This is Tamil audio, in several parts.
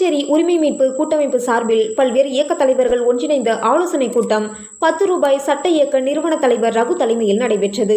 புதுச்சேரி உரிமை மீட்பு கூட்டமைப்பு சார்பில் பல்வேறு இயக்க தலைவர்கள் ஒன்றிணைந்த ஆலோசனை கூட்டம் பத்து ரூபாய் சட்ட இயக்க நிறுவன தலைவர் ரகு தலைமையில் நடைபெற்றது.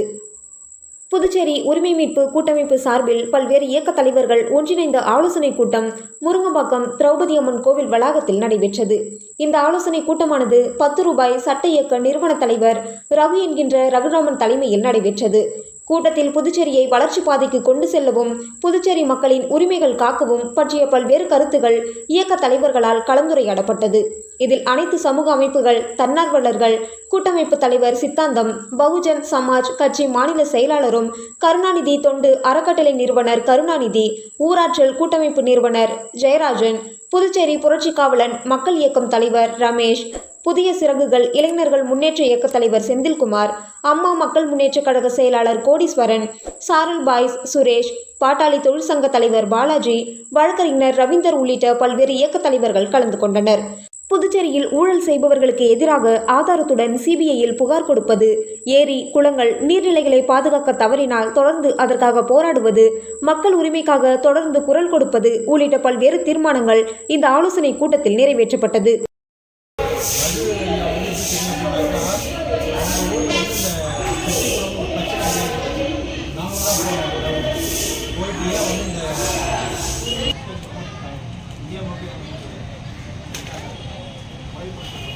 புதுச்சேரி உரிமை மீட்பு கூட்டமைப்பு சார்பில் பல்வேறு இயக்க தலைவர்கள் ஒன்றிணைந்த ஆலோசனை கூட்டம் முருங்கம்பாக்கம் திரௌபதி அம்மன் கோவில் வளாகத்தில் நடைபெற்றது. இந்த ஆலோசனை கூட்டமானது பத்து ரூபாய் சட்ட இயக்க நிறுவன தலைவர் ரகு என்கின்ற ரகுராமன் தலைமையில் நடைபெற்றது. கூட்டத்தில் புதுச்சேரியை வளர்ச்சி பாதைக்கு கொண்டு செல்லவும் புதுச்சேரி மக்களின் உரிமைகள் காக்கவும் பற்றிய பல்வேறு கருத்துகள் இயக்க தலைவர்களால் கலந்துரையாடப்பட்டது. இதில் அனைத்து சமூக அமைப்புகள் தன்னார்வலர்கள் கூட்டமைப்பு தலைவர் சித்தாந்தம் பகுஜன் சமாஜ் கட்சி மாநில செயலாளரும் கருணாநிதி தொண்டு அறக்கட்டளை நிறுவனர் கருணாநிதி ஊராற்றல் கூட்டமைப்பு நிறுவனர் ஜெயராஜன் புதுச்சேரி புரட்சி காவலன் மக்கள் இயக்கம் தலைவர் ரமேஷ் புதிய சிறகுகள் இளைஞர்கள் முன்னேற்ற இயக்க தலைவர் செந்தில்குமார் அம்மா மக்கள் முன்னேற்ற கழக செயலாளர் கோடீஸ்வரன் சாரல் பாய்ஸ் சுரேஷ் பாட்டாளி தொழிற்சங்க தலைவர் பாலாஜி வழக்கறிஞர் ரவீந்தர் உள்ளிட்ட பல்வேறு இயக்க தலைவர்கள் கலந்து கொண்டனர். புதுச்சேரியில் ஊழல் செய்பவர்களுக்கு எதிராக ஆதாரத்துடன் சிபிஐயில் புகார் கொடுப்பது ஏரி குளங்கள் நீர்நிலைகளை பாதுகாக்க தவறினால் தொடர்ந்து அதற்காக போராடுவது மக்கள் உரிமைக்காக தொடர்ந்து குரல் கொடுப்பது உள்ளிட்ட பல்வேறு தீர்மானங்கள் இந்த ஆலோசனை கூட்டத்தில் நிறைவேற்றப்பட்டது Yeah, okay. ಕೈ